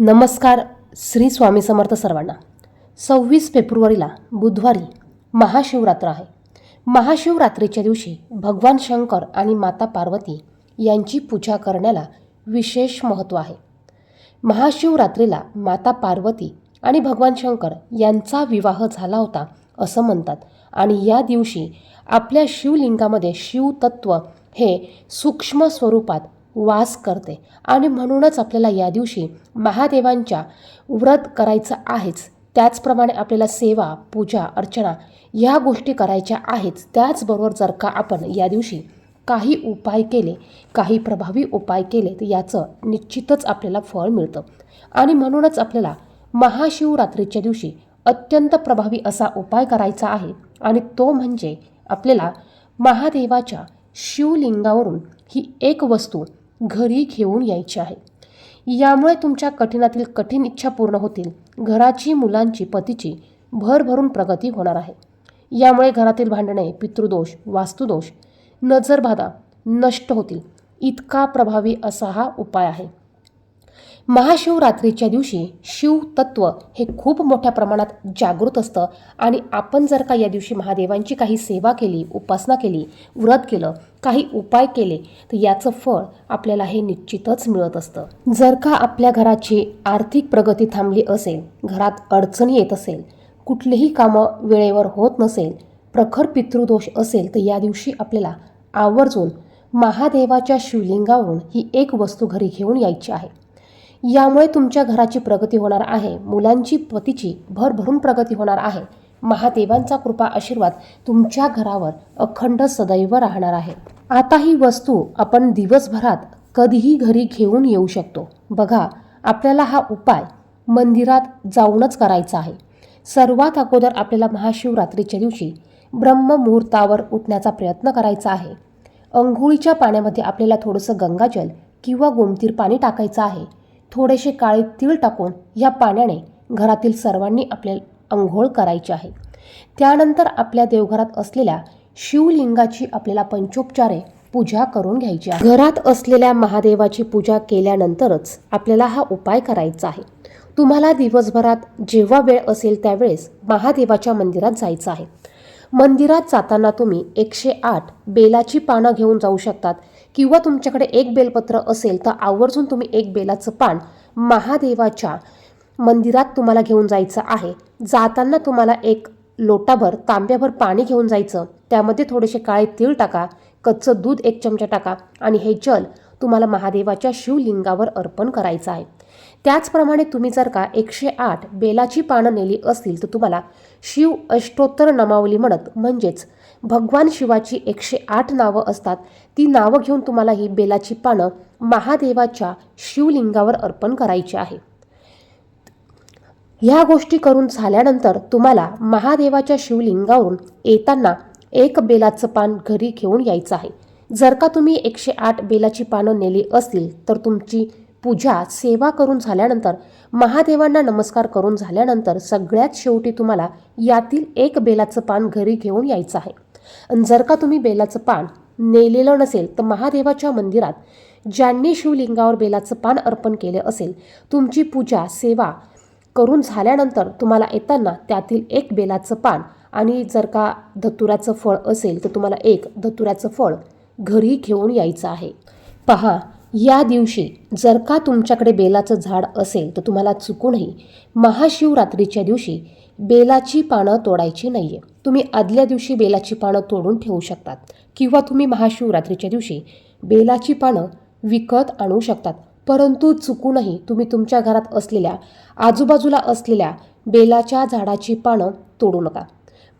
नमस्कार श्री स्वामी समर्थ सर्वांना. सव्वीस फेब्रुवारीला बुधवारी महाशिवरात्र आहे. महाशिवरात्रीच्या दिवशी भगवान शंकर आणि माता पार्वती यांची पूजा करण्याला विशेष महत्त्व आहे. महाशिवरात्रीला माता पार्वती आणि भगवान शंकर यांचा विवाह झाला होता असं म्हणतात आणि या दिवशी आपल्या शिवलिंगामध्ये शिवतत्व हे सूक्ष्म स्वरूपात वास करते. आणि म्हणूनच आपल्याला या दिवशी महादेवांच्या व्रत करायचं आहेच. त्याचप्रमाणे आपल्याला सेवा पूजा अर्चना ह्या गोष्टी करायच्या आहेच. त्याचबरोबर जर का आपण या दिवशी काही उपाय केले काही प्रभावी उपाय केले तर याचं निश्चितच आपल्याला फळ मिळतं. आणि म्हणूनच आपल्याला महाशिवरात्रीच्या दिवशी अत्यंत प्रभावी असा उपाय करायचा आहे. आणि तो म्हणजे आपल्याला महादेवाच्या शिवलिंगावरून ही एक वस्तू घरी घेऊन यायची आहे. यामुळे तुमच्या कठीणातील कठीण इच्छा पूर्ण होतील. घराची मुलांची पतीची भरभरून प्रगती होणार आहे. यामुळे घरातील भांडणे पितृदोष वास्तुदोष नजरबाधा नष्ट होतील. इतका प्रभावी असा हा उपाय आहे. महाशिवरात्रीच्या दिवशी शिवतत्व हे खूप मोठ्या प्रमाणात जागृत असतं आणि आपण जर का या दिवशी महादेवांची काही सेवा केली उपासना केली व्रत केलं काही उपाय केले तर याचं फळ आपल्याला हे निश्चितच मिळत असतं. जर का आपल्या घराची आर्थिक प्रगती थांबली असेल घरात अडचणी येत असेल कुठलीही कामं वेळेवर होत नसेल प्रखर पितृदोष असेल तर या दिवशी आपल्याला आवर्जून महादेवाच्या शिवलिंगावरून ही एक वस्तू घरी घेऊन यायची आहे. यामुळे तुमच्या घराची प्रगती होणार आहे. मुलांची पतीची भरभरून प्रगती होणार आहे. महादेवांचा कृपा आशीर्वाद तुमच्या घरावर अखंड सदैव राहणार आहे. आता ही वस्तू आपण दिवसभरात कधीही घरी घेऊन येऊ शकतो. बघा आपल्याला हा उपाय मंदिरात जाऊनच करायचा आहे. सर्वात अगोदर आपल्याला महाशिवरात्रीच्या दिवशी ब्रह्ममुहूर्तावर उठण्याचा प्रयत्न करायचा आहे. अंघोळीच्या पाण्यामध्ये आपल्याला थोडंसं गंगाजल किंवा गोमतीर पाणी टाकायचं आहे. थोडेसे काळे तीळ टाकून या पाण्याने घरातील सर्वांनी आपल्याला अंघोळ करायची आहे. त्यानंतर आपल्या देवघरात असलेल्या शिवलिंगाची आपल्याला पंचोपचारे पूजा करून घ्यायची आहे. घरात असलेल्या महादेवाची पूजा केल्यानंतरच आपल्याला हा उपाय करायचा आहे. तुम्हाला दिवसभरात जेव्हा वेळ असेल त्यावेळेस महादेवाच्या मंदिरात जायचं आहे. मंदिरात जाताना तुम्ही एकशे आठ बेलाची पानं घेऊन जाऊ शकतात. किंवा तुमच्याकडे एक बेलपत्र असेल तर आवर्जून तुम्ही एक बेलाचं पान महादेवाच्या मंदिरात तुम्हाला घेऊन जायचं आहे. जाताना तुम्हाला एक लोटाभर तांब्याभर पाणी घेऊन जायचं. त्यामध्ये थोडेसे काळे तीळ टाका कच्चं दूध एक चमचा टाका आणि हे जल तुम्हाला महादेवाच्या शिवलिंगावर अर्पण करायचं आहे. त्याचप्रमाणे तुम्ही जर का एकशे आठ बेलाची पानं नेली असतील तर तुम्हाला शिव अष्टोत्तर नमावली म्हणत म्हणजेच भगवान शिवाची एकशे आठ नावं असतात. ती नावं घेऊन तुम्हाला ही बेलाची पानं महादेवाच्या शिवलिंगावर अर्पण करायची आहे. ह्या गोष्टी करून झाल्यानंतर तुम्हाला महादेवाच्या शिवलिंगावरून येताना एक बेलाचं पान घरी घेऊन यायचं आहे. जर का तुम्ही एकशे आठ बेलाची पानं नेली असतील तर तुमची पूजा सेवा करून झाल्यानंतर महादेवांना नमस्कार करून झाल्यानंतर सगळ्यात शेवटी तुम्हाला यातील एक बेलाचं पान घरी घेऊन यायचं आहे. आणि जर का तुम्ही बेलाचं पान नेलेलं नसेल तर महादेवाच्या मंदिरात ज्यांनी शिवलिंगावर बेलाचं पान अर्पण केले असेल तुमची पूजा सेवा करून झाल्यानंतर तुम्हाला येताना त्यातील एक बेलाचं पान आणि जर का धतुराचं फळ असेल तर तुम्हाला एक धतुराचं फळ घरी घेऊन यायचं आहे. पहा या दिवशी जर का तुमच्याकडे बेलाचं झाड असेल तर तुम्हाला चुकूनही महाशिवरात्रीच्या दिवशी बेलाची पानं तोडायची नाही आहे तुम्ही आदल्या दिवशी बेलाची पानं तोडून ठेवू शकतात किंवा तुम्ही महाशिवरात्रीच्या दिवशी बेलाची पानं विकत आणू शकतात. परंतु चुकूनही तुम्ही तुमच्या घरात असलेल्या आजूबाजूला असलेल्या बेलाच्या झाडाची पानं तोडू नका.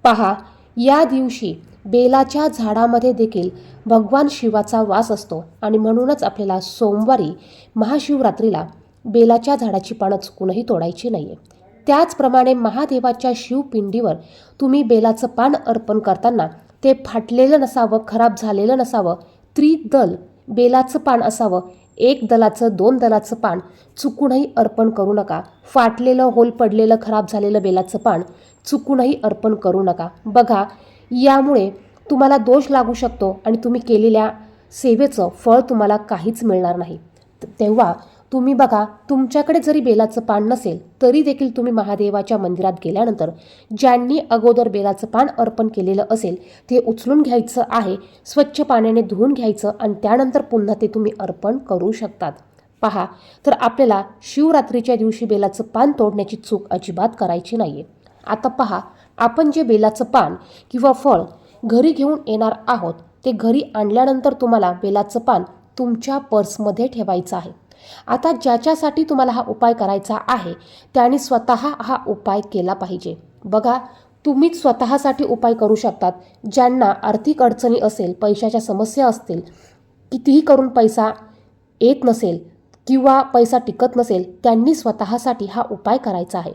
पहा या दिवशी बेलाच्या झाडामध्ये देखील भगवान शिवाचा वास असतो आणि म्हणूनच आपल्याला सोमवारी महाशिवरात्रीला बेलाच्या झाडाची पानं चुकूनही तोडायची नाही आहे त्याचप्रमाणे महादेवाच्या शिवपिंडीवर तुम्ही बेलाचं पान अर्पण करताना ते फाटलेलं नसावं खराब झालेलं नसावं त्रिदल बेलाचं पान असावं एक दलाचं दोन दलाचं पान चुकूनही अर्पण करू नका. फाटलेलं होल पडलेलं खराब झालेलं बेलाचं पान चुकूनही अर्पण करू नका. बघा यामुळे तुम्हाला दोष लागू शकतो आणि तुम्ही केलेल्या सेवेचं फळ तुम्हाला काहीच मिळणार नाही. तेव्हा तुम्ही बघा तुमच्याकडे जरी बेलाचं पान नसेल तरी देखील तुम्ही महादेवाच्या मंदिरात गेल्यानंतर ज्यांनी अगोदर बेलाचं पान अर्पण केलेलं असेल ते उचलून घ्यायचं आहे स्वच्छ पाण्याने धुवून घ्यायचं आणि त्यानंतर पुन्हा ते तुम्ही अर्पण करू शकतात. पहा तर आपल्याला शिवरात्रीच्या दिवशी बेलाचं पान तोडण्याची चूक अजिबात करायची नाही आहे आता पहा आपण जे बेलाचं पान किंवा फळ घरी घेऊन येणार आहोत ते घरी आणल्यानंतर तुम्हाला बेलाचं पान तुमच्या पर्समध्ये ठेवायचं आहे. आता ज्याच्यासाठी तुम्हाला हा उपाय करायचा आहे त्याने स्वतः हा उपाय केला पाहिजे. बघा तुम्हीच स्वतःसाठी उपाय करू शकतात. ज्यांना आर्थिक अडचणी असेल पैशाच्या समस्या असतील कितीही करून पैसा येत नसेल किंवा पैसा टिकत नसेल त्यांनी स्वतःसाठी हा उपाय करायचा आहे.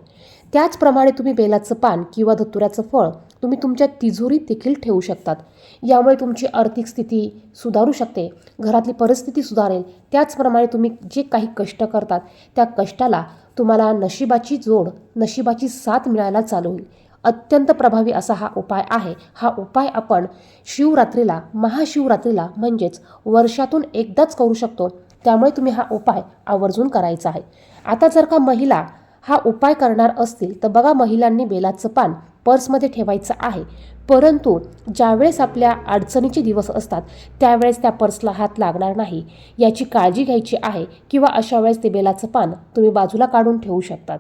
त्याचप्रमाणे तुम्ही बेलाचं पान किंवा धतुऱ्याचं फळ तुम्ही तुमच्या तिजोरीत देखील ठेवू शकतात. यामुळे तुमची आर्थिक स्थिती सुधारू शकते घरातली परिस्थिती सुधारेल. त्याचप्रमाणे तुम्ही जे काही कष्ट करतात त्या कष्टाला तुम्हाला नशिबाची जोड नशिबाची साथ मिळायला चालू होईल. अत्यंत प्रभावी असा हा उपाय आहे. हा उपाय आपण शिवरात्रीला महाशिवरात्रीला म्हणजेच वर्षातून एकदाच करू शकतो. त्यामुळे तुम्ही हा उपाय आवर्जून करायचा आहे. आता जर का महिला हा उपाय करणार असतील तर बघा महिलांनी बेलाचं पान पर्समध्ये ठेवायचं आहे. परंतु ज्यावेळेस आपल्या अडचणीचे दिवस असतात त्यावेळेस त्या पर्सला हात लागणार नाही. याची काळजी घ्यायची आहे किंवा अशा वेळेस ते बेलाचं पान तुम्ही बाजूला काढून ठेवू शकतात.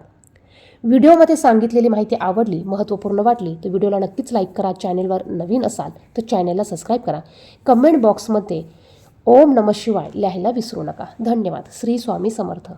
व्हिडिओमध्ये सांगितलेली माहिती आवडली महत्त्वपूर्ण वाटली तर व्हिडिओला नक्कीच लाईक करा. चॅनेलवर नवीन असाल तर चॅनेलला सबस्क्राईब करा. कमेंट बॉक्समध्ये ओम नमः शिवाय लिहायला विसरू नका. धन्यवाद. श्री स्वामी समर्थ.